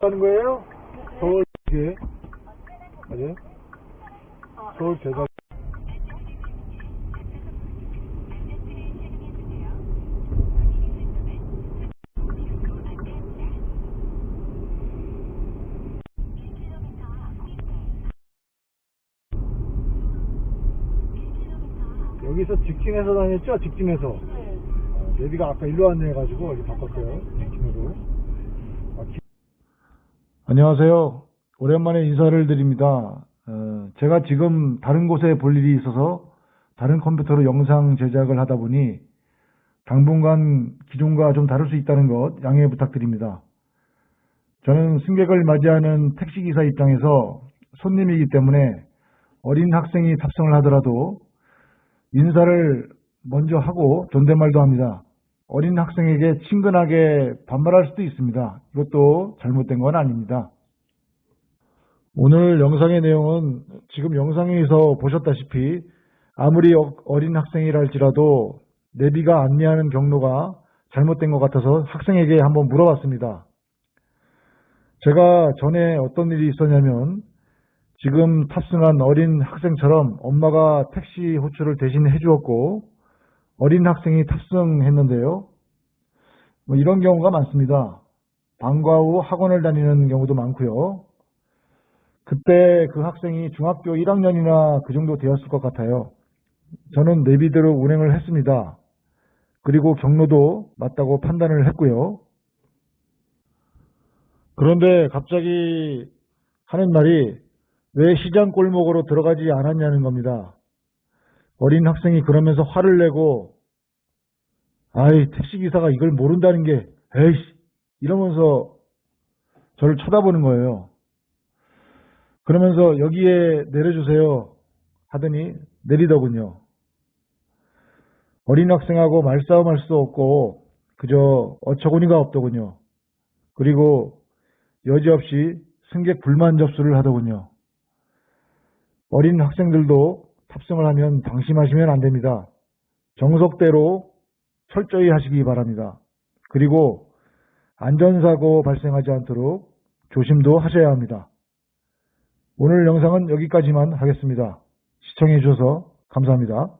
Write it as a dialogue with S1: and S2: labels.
S1: 가는 거예요? 서울 게 맞아요? 서울 제가 여기서 직진해서 다녔죠? 직진해서 어, 내비가 아까 일로 왔네 해가지고 여기 바꿨어요 안녕하세요. 오랜만에 인사를 드립니다. 어, 제가 지금 다른 곳에 볼 일이 있어서 다른 컴퓨터로 영상 제작을 하다 보니 당분간 기존과 좀 다를 수 있다는 것 양해 부탁드립니다. 저는 승객을 맞이하는 택시기사 입장에서 손님이기 때문에 어린 학생이 탑승을 하더라도 인사를 먼저 하고 존댓말도 합니다. 어린 학생에게 친근하게 반말할 수도 있습니다. 이것도 잘못된 건 아닙니다. 오늘 영상의 내용은 지금 영상에서 보셨다시피 아무리 어- 어린 학생이라 할지라도 내비가 안내하는 경로가 잘못된 것 같아서 학생에게 한번 물어봤습니다. 제가 전에 어떤 일이 있었냐면 지금 탑승한 어린 학생처럼 엄마가 택시 호출을 대신 해주었고 어린 학생이 탑승했는데요. 뭐 이런 경우가 많습니다. 방과 후 학원을 다니는 경우도 많고요. 그때 그 학생이 중학교 1학년이나 그 정도 되었을 것 같아요. 저는 내비대로 운행을 했습니다. 그리고 경로도 맞다고 판단을 했고요. 그런데 갑자기 하는 말이 왜 시장 골목으로 들어가지 않았냐는 겁니다. 어린 학생이 그러면서 화를 내고 아이 택시기사가 이걸 모른다는 게 에이씨 이러면서 저를 쳐다보는 거예요. 그러면서 여기에 내려주세요 하더니 내리더군요. 어린 학생하고 말싸움할 수 없고 그저 어처구니가 없더군요. 그리고 여지없이 승객 불만 접수를 하더군요. 어린 학생들도 탑승을 하면 방심하시면 안 됩니다. 정석대로 철저히 하시기 바랍니다. 그리고 안전사고 발생하지 않도록 조심도 하셔야 합니다. 오늘 영상은 여기까지만 하겠습니다. 시청해 주셔서 감사합니다.